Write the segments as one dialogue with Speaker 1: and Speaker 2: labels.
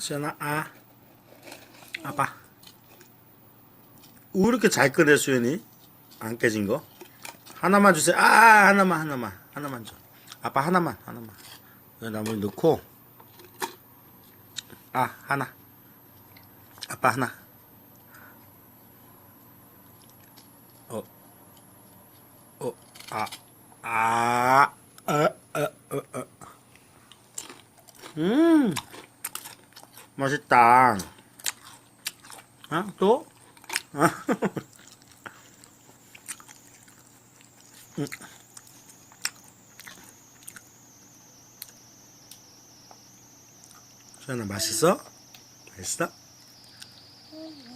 Speaker 1: 수연아. 아. 아빠. 왜 이렇게 잘 끄네 수연이? 안 깨진 거? 하나만 주세요. 아 하나만 하나만. 하나만 줘. 아빠 하나만 하나만. 나물 넣고. 아 하나. 아빠 하나. 어, 어, 어, 어, 어. 음 맛있다 아 또? 아. 음. 수연아 맛있어? 맛있어?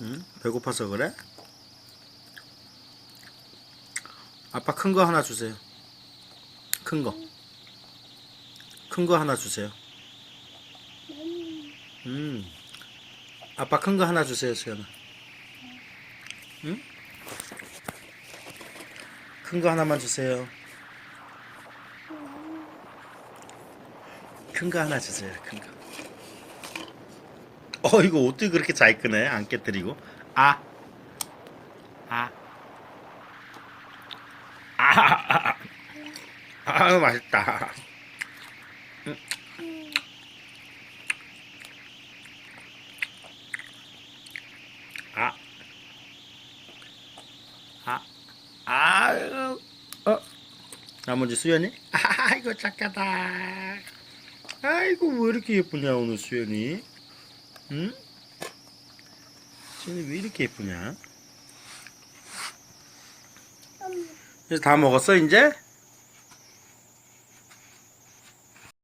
Speaker 1: 응? 배고파서 그래? 아빠 큰 거 하나 주세요. 큰 거. 큰 거 하나 주세요. 음. 아빠 큰 거 하나 주세요, 수연아. 응? 큰 거 하나만 주세요. 큰 거 하나 주세요, 큰 거. 어, 이거 어떻게 그렇게 잘 끄네? 안 깨뜨리고. 아. 아. 아. 아, 아, 아 맛있다. 음. 아. 아. 아. 어. 나머지 수연이? 아이고 착하다. 아이고 왜 이렇게 예쁘냐 오늘 수연이? 응? 수연이 왜 이렇게 예쁘냐? 이제 다 먹었어 이제?